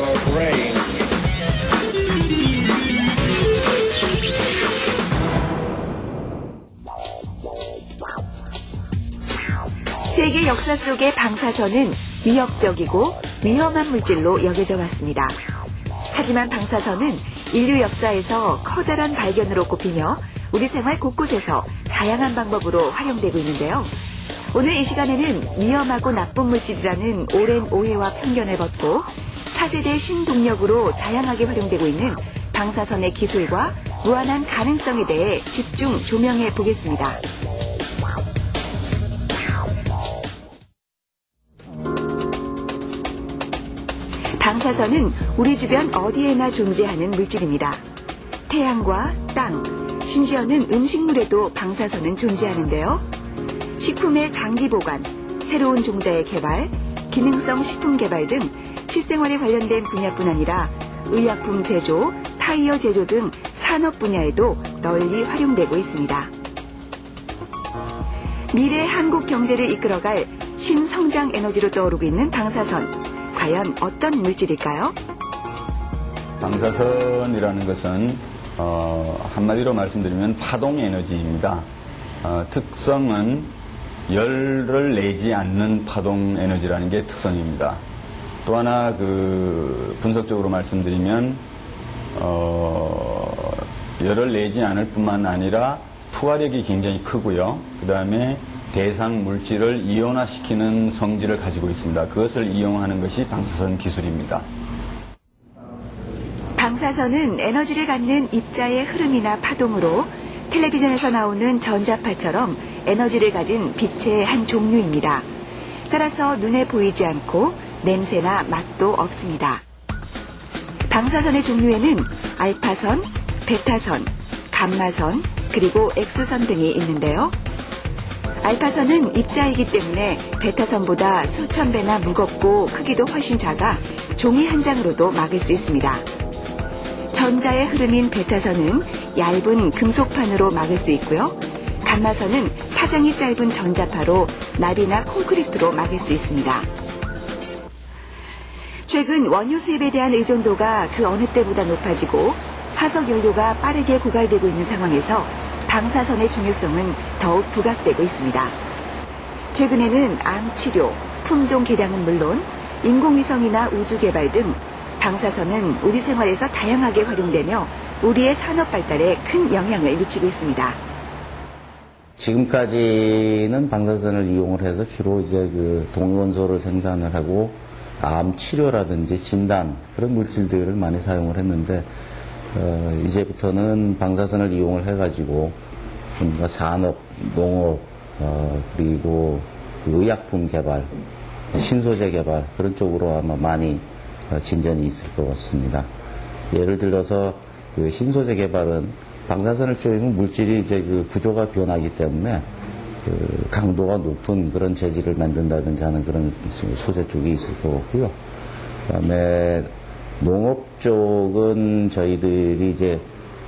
your brain. 세계 역사 속의 방사선은 위협적이고 위험한 물질로 여겨져 왔습니다. 하지만 방사선은 인류 역사에서 커다란 발견으로 꼽히며 우리 생활 곳곳에서 다양한 방법으로 활용되고 있는데요. 오늘 이 시간에는 위험하고 나쁜 물질이라는 오랜 오해와 편견을 벗고 차세대 신동력으로 다양하게 활용되고 있는 방사선의 기술과 무한한 가능성에 대해 집중 조명해 보겠습니다. 방사선은 우리 주변 어디에나 존재하는 물질입니다. 태양과 땅, 심지어는 음식물에도 방사선은 존재하는데요. 식품의 장기 보관, 새로운 종자의 개발, 기능성 식품 개발 등 실생활에 관련된 분야뿐 아니라 의약품 제조, 타이어 제조 등 산업 분야에도 널리 활용되고 있습니다. 미래 한국 경제를 이끌어갈 신성장 에너지로 떠오르고 있는 방사선. 과연 어떤 물질일까요? 방사선이라는 것은 어, 한마디로 말씀드리면 파동 에너지입니다. 어, 특성은 열을 내지 않는 파동 에너지라는 게 특성입니다. 또 하나 그 분석적으로 말씀드리면 어, 열을 내지 않을 뿐만 아니라 투하력이 굉장히 크고요. 그 다음에 대상 물질을 이온화시키는 성질을 가지고 있습니다. 그것을 이용하는 것이 방사선 기술입니다. 방사선은 에너지를 갖는 입자의 흐름이나 파동으로 텔레비전에서 나오는 전자파처럼 에너지를 가진 빛의 한 종류입니다. 따라서 눈에 보이지 않고 냄새나 맛도 없습니다. 방사선의 종류에는 알파선, 베타선, 감마선, 그리고 X선 등이 있는데요. 알파선은 입자이기 때문에 베타선보다 수천 배나 무겁고 크기도 훨씬 작아 종이 한 장으로도 막을 수 있습니다. 전자의 흐름인 베타선은 얇은 금속판으로 막을 수 있고요. 감마선은 파장이 짧은 전자파로 납이나 콘크리트로 막을 수 있습니다. 최근 원유 수입에 대한 의존도가 그 어느 때보다 높아지고 화석 연료가 빠르게 고갈되고 있는 상황에서 방사선의 중요성은 더욱 부각되고 있습니다. 최근에는 암 치료, 품종 개량은 물론 인공위성이나 우주 개발 등 방사선은 우리 생활에서 다양하게 활용되며 우리의 산업 발달에 큰 영향을 미치고 있습니다. 지금까지는 방사선을 이용을 해서 주로 이제 그 동위원소를 생산을 하고 암 치료라든지 진단 그런 물질들을 많이 사용을 했는데 어, 이제부터는 방사선을 이용을 해가지고 뭔가 산업, 농업 어, 그리고 그 의약품 개발, 신소재 개발 그런 쪽으로 아마 많이 어, 진전이 있을 것 같습니다. 예를 들어서 그 신소재 개발은 방사선을 쪼이면 물질이 이제 그 구조가 변하기 때문에 그 강도가 높은 그런 재질을 만든다든지 하는 그런 소재 쪽이 있을 것 같고요. 그다음에 농업 쪽은 저희들이 이제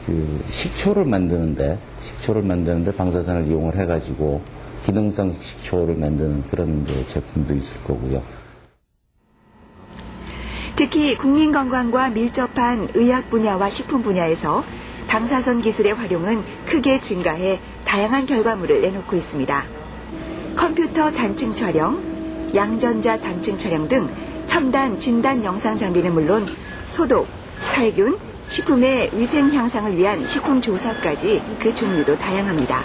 그 식초를 만드는데 식초를 만드는데 방사선을 이용을 해가지고 기능성 식초를 만드는 그런 제품도 있을 거고요. 특히 국민 건강과 밀접한 의학 분야와 식품 분야에서 방사선 기술의 활용은 크게 증가해 다양한 결과물을 내놓고 있습니다. 컴퓨터 단층 촬영, 양전자 단층 촬영 등 첨단 진단 영상 장비는 물론 소독, 살균, 식품의 위생 향상을 위한 식품 조사까지 그 종류도 다양합니다.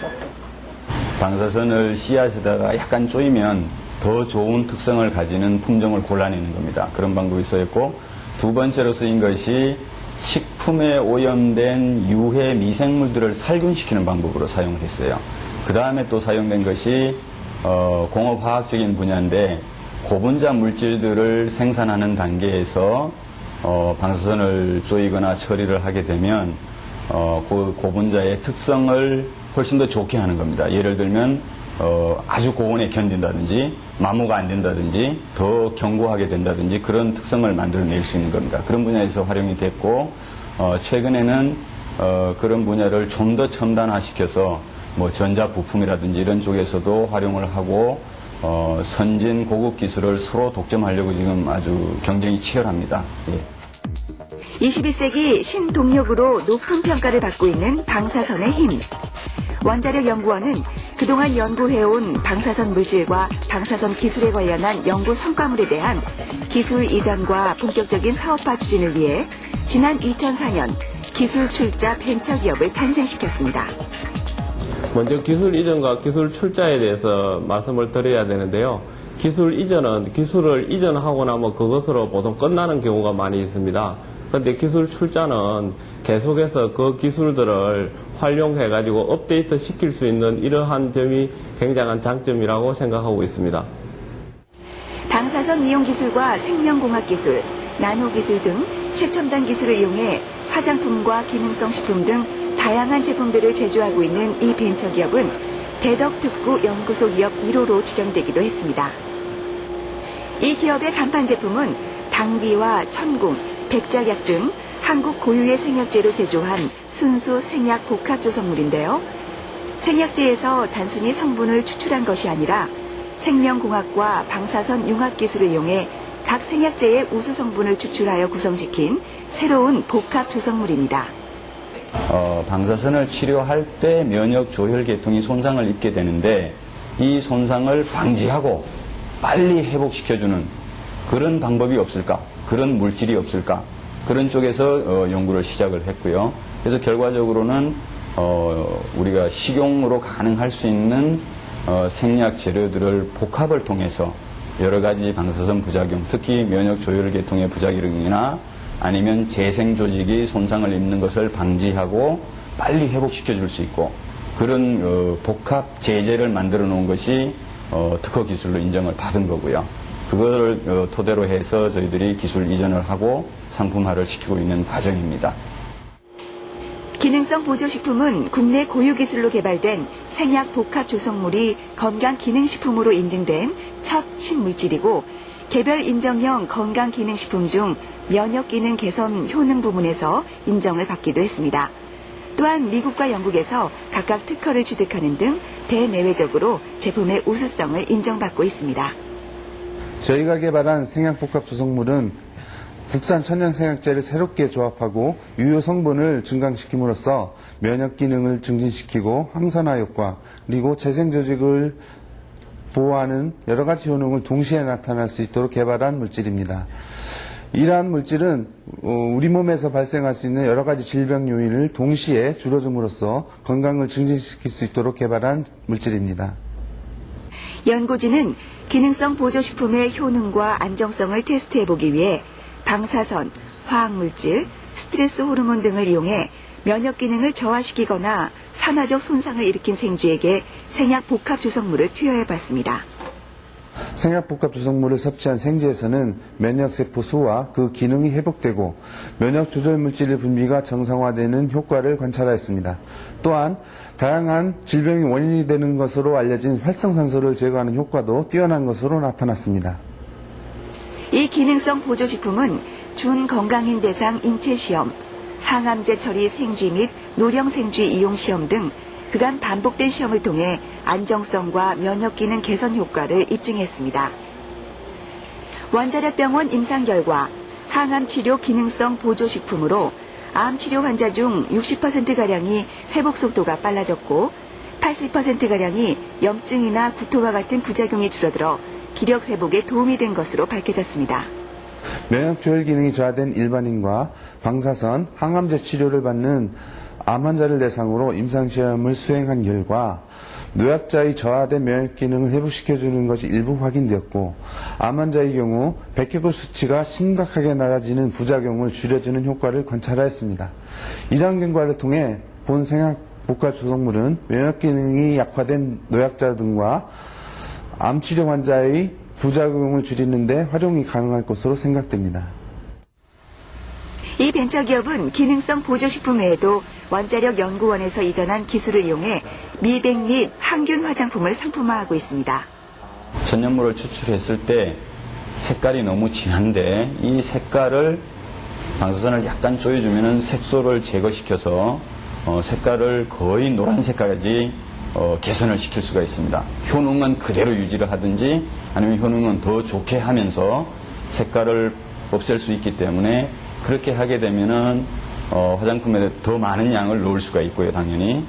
방사선을 씨앗에다가 약간 쪼이면 더 좋은 특성을 가지는 품종을 골라내는 겁니다. 그런 방법이 있었고 두 번째로 쓰인 것이 식 품에 오염된 유해 미생물들을 살균시키는 방법으로 사용을 했어요. 그 다음에 또 사용된 것이 어, 공업화학적인 분야인데 고분자 물질들을 생산하는 단계에서 어, 방사선을 조이거나 처리를 하게 되면 어, 그 고분자의 특성을 훨씬 더 좋게 하는 겁니다. 예를 들면 어, 아주 고온에 견딘다든지 마모가 안 된다든지 더 견고하게 된다든지 그런 특성을 만들어낼 수 있는 겁니다. 그런 분야에서 활용이 됐고 어, 최근에는 어, 그런 분야를 좀 더 첨단화시켜서 뭐 전자 부품이라든지 이런 쪽에서도 활용을 하고 어, 선진 고급 기술을 서로 독점하려고 지금 아주 경쟁이 치열합니다. 예. 21세기 신동력으로 높은 평가를 받고 있는 방사선의 힘. 원자력 연구원은 그동안 연구해온 방사선 물질과 방사선 기술에 관련한 연구 성과물에 대한 기술 이전과 본격적인 사업화 추진을 위해 지난 2004년 기술 출자 벤처 기업을 탄생시켰습니다. 먼저 기술 이전과 기술 출자에 대해서 말씀을 드려야 되는데요. 기술 이전은 기술을 이전하고 나면 그것으로 보통 끝나는 경우가 많이 있습니다. 그런데 기술 출자는 계속해서 그 기술들을 활용해가지고 업데이트 시킬 수 있는 이러한 점이 굉장한 장점이라고 생각하고 있습니다. 방사선 이용 기술과 생명공학 기술, 나노 기술 등 최첨단 기술을 이용해 화장품과 기능성 식품 등 다양한 제품들을 제조하고 있는 이 벤처 기업은 대덕특구 연구소 기업 1호로 지정되기도 했습니다. 이 기업의 간판 제품은 당귀와 천궁, 백작약 등 한국 고유의 생약제로 제조한 순수 생약 복합 조성물인데요. 생약제에서 단순히 성분을 추출한 것이 아니라 생명공학과 방사선 융합 기술을 이용해 각 생약제의 우수 성분을 추출하여 구성시킨 새로운 복합 조성물입니다. 어, 방사선을 치료할 때 면역 조혈 계통이 손상을 입게 되는데 이 손상을 방지하고 빨리 회복시켜주는 그런 방법이 없을까? 그런 물질이 없을까? 그런 쪽에서 어, 연구를 시작을 했고요. 그래서 결과적으로는 어, 우리가 식용으로 가능할 수 있는 어, 생약 재료들을 복합을 통해서 여러 가지 방사선 부작용, 특히 면역 조혈 계통의 부작용이나 아니면 재생 조직이 손상을 입는 것을 방지하고 빨리 회복시켜 줄 수 있고 그런 어, 복합 제재를 만들어 놓은 것이 어, 특허 기술로 인정을 받은 거고요. 그거를 어, 토대로 해서 저희들이 기술 이전을 하고 상품화를 시키고 있는 과정입니다. 기능성 보조식품은 국내 고유 기술로 개발된 생약 복합 조성물이 건강 기능식품으로 인증된 첫 신물질이고 개별 인정형 건강 기능식품 중 면역 기능 개선 효능 부문에서 인정을 받기도 했습니다. 또한 미국과 영국에서 각각 특허를 취득하는 등 대내외적으로 제품의 우수성을 인정받고 있습니다. 저희가 개발한 생약복합 조성물은 국산 천연 생약제를 새롭게 조합하고 유효 성분을 증강시킴으로써 면역 기능을 증진시키고 항산화 효과 그리고 재생 조직을 보호하는 여러 가지 효능을 동시에 나타날 수 있도록 개발한 물질입니다. 이러한 물질은 어, 우리 몸에서 발생할 수 있는 여러 가지 질병 요인을 동시에 줄여줌으로써 건강을 증진시킬 수 있도록 개발한 물질입니다. 연구진은 기능성 보조식품의 효능과 안정성을 테스트해보기 위해 방사선, 화학물질, 스트레스 호르몬 등을 이용해 면역 기능을 저하시키거나 산화적 손상을 일으킨 생쥐에게 생약 복합 조성물을 투여해 봤습니다. 생약복합 조성물을 섭취한 생쥐에서는 면역세포 수와 그 기능이 회복되고 면역 조절 물질의 분비가 정상화되는 효과를 관찰하였습니다. 또한 다양한 질병의 원인이 되는 것으로 알려진 활성산소를 제거하는 효과도 뛰어난 것으로 나타났습니다. 이 기능성 보조식품은 준 건강인 대상 인체 시험, 항암제 처리 생쥐 및 노령 생쥐 이용 시험 등 그간 반복된 시험을 통해 안정성과 면역 기능 개선 효과를 입증했습니다. 원자력병원 임상 결과 항암 치료 기능성 보조 식품으로 암 치료 환자 중 60%가량이 회복 속도가 빨라졌고 80%가량이 염증이나 구토와 같은 부작용이 줄어들어 기력 회복에 도움이 된 것으로 밝혀졌습니다. 면역 조절 기능이 저하된 일반인과 방사선, 항암제 치료를 받는 암 환자를 대상으로 임상시험을 수행한 결과 노약자의 저하된 면역 기능을 회복시켜주는 것이 일부 확인되었고 암 환자의 경우 백혈구 수치가 심각하게 낮아지는 부작용을 줄여주는 효과를 관찰하였습니다. 이러한 결과를 통해 본 생약 복합 조성물은 면역 기능이 약화된 노약자 등과 암 치료 환자의 부작용을 줄이는데 활용이 가능할 것으로 생각됩니다. 이 벤처기업은 기능성 보조식품 외에도 원자력 연구원에서 이전한 기술을 이용해 미백 및 항균 화장품을 상품화하고 있습니다. 천연물을 추출했을 때 색깔이 너무 진한데 이 색깔을 방사선을 약간 조여주면 색소를 제거시켜서 어, 색깔을 거의 노란색까지 어, 개선을 시킬 수가 있습니다. 효능은 그대로 유지를 하든지 아니면 효능은 더 좋게 하면서 색깔을 없앨 수 있기 때문에 그렇게 하게 되면은 어, 화장품에 더 많은 양을 넣을 수가 있고요, 당연히.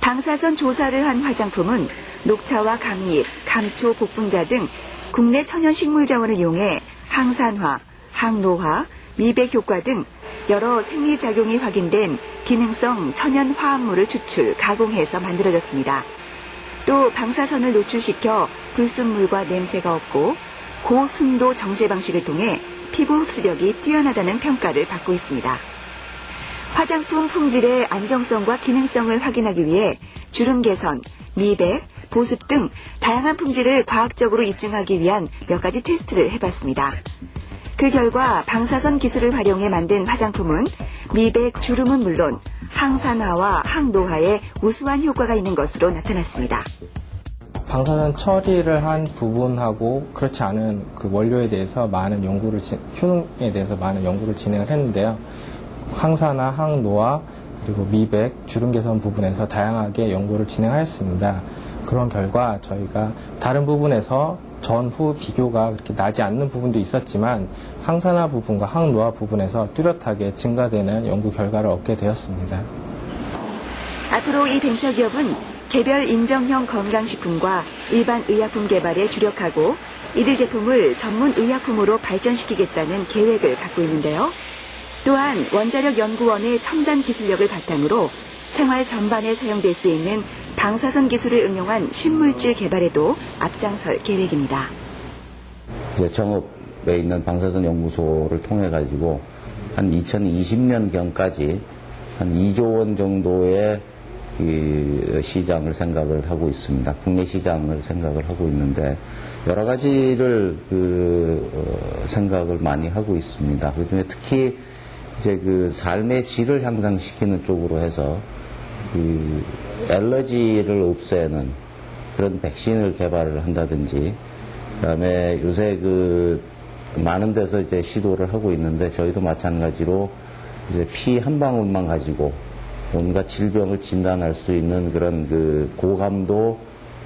방사선 조사를 한 화장품은 녹차와 감잎, 감초, 복분자 등 국내 천연 식물 자원을 이용해 항산화, 항노화, 미백 효과 등 여러 생리작용이 확인된 기능성 천연 화합물을 추출, 가공해서 만들어졌습니다. 또 방사선을 노출시켜 불순물과 냄새가 없고 고순도 정제 방식을 통해 피부 흡수력이 뛰어나다는 평가를 받고 있습니다. 화장품 품질의 안정성과 기능성을 확인하기 위해 주름 개선, 미백, 보습 등 다양한 품질을 과학적으로 입증하기 위한 몇 가지 테스트를 해봤습니다. 그 결과 방사선 기술을 활용해 만든 화장품은 미백, 주름은 물론 항산화와 항노화에 우수한 효과가 있는 것으로 나타났습니다. 방사선 처리를 한 부분하고 그렇지 않은 그 원료에 대해서 많은 연구를 진- 효능에 대해서 많은 연구를 진행을 했는데요. 항산화, 항노화 그리고 미백, 주름 개선 부분에서 다양하게 연구를 진행하였습니다. 그런 결과 저희가 다른 부분에서 전후 비교가 그렇게 나지 않는 부분도 있었지만 항산화 부분과 항노화 부분에서 뚜렷하게 증가되는 연구 결과를 얻게 되었습니다. 앞으로 이 벤처 기업은 개별 인정형 건강식품과 일반 의약품 개발에 주력하고 이들 제품을 전문 의약품으로 발전시키겠다는 계획을 갖고 있는데요. 또한 원자력 연구원의 첨단 기술력을 바탕으로 생활 전반에 사용될 수 있는 방사선 기술을 응용한 신물질 개발에도 앞장설 계획입니다. 이제 정읍에 있는 방사선 연구소를 통해 가지고 한 2020년 경까지 한 2조 원 정도의 그 시장을 생각을 하고 있습니다. 국내 시장을 생각을 하고 있는데 여러 가지를 그 어, 생각을 많이 하고 있습니다. 그 중에 특히 이제 그 삶의 질을 향상시키는 쪽으로 해서 그 알러지를 없애는 그런 백신을 개발을 한다든지 그다음에 요새 그 많은 데서 이제 시도를 하고 있는데 저희도 마찬가지로 이제 피 한 방울만 가지고 온갖 질병을 진단할 수 있는 그런 그 고감도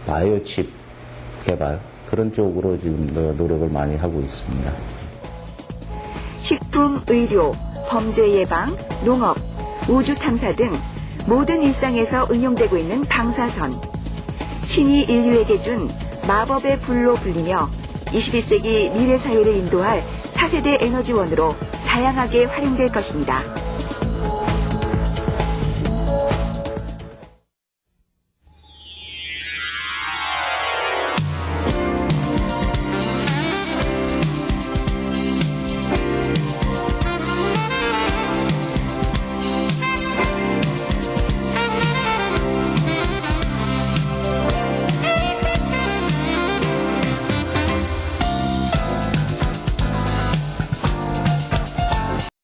바이오 칩 개발 그런 쪽으로 지금 노력을 많이 하고 있습니다. 식품, 의료, 범죄 예방, 농업, 우주 탐사 등 모든 일상에서 응용되고 있는 방사선. 신이 인류에게 준 마법의 불로 불리며 21세기 미래 사회를 인도할 차세대 에너지원으로 다양하게 활용될 것입니다.